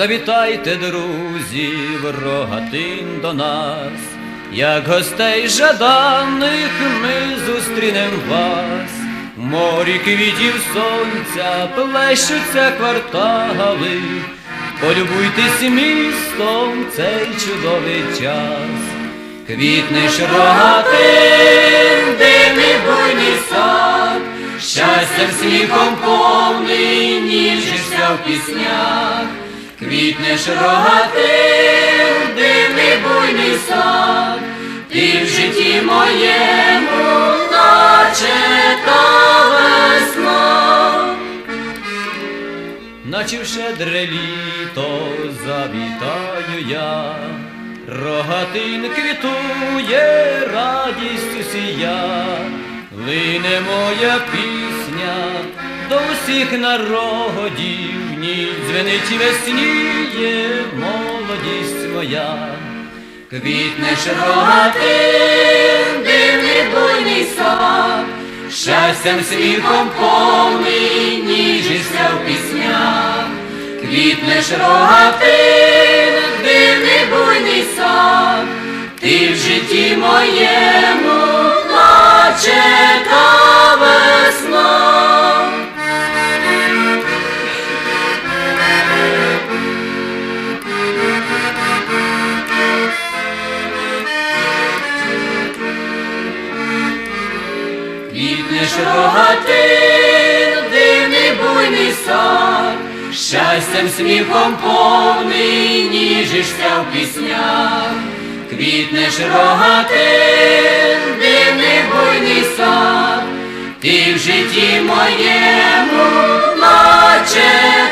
Завітайте, друзі, в рогатин до нас, як гостей жаданих ми зустрінем вас. Морі квітів сонця плещуться квартали, полюбуйтесь містом цей чудовий час. Квітнеш рогатин, дивний буйний сад, щастям сміхом повний, ніжишся в піснях. Квітнеш рогатин, дивний буйний сад, ти в житті моєму, наче та весна. Наче в щедре літо завітаю я, рогатин квітує, радістю сія, лине моя пісня до усіх народів, ні дзвенить весніє молодість моя. Квітнеш рогатин, дивний буйний сад, щастям сміхом повний, ніжишся в піснях, квітнеш рогатин, дивний буйний сад, ти в житті моєму, Рогатин, дивний буйний сад, щастям сміхом повний, ніжишся в піснях, квітнеш рогатин, дивний буйний сад, ти в житті моєму, наче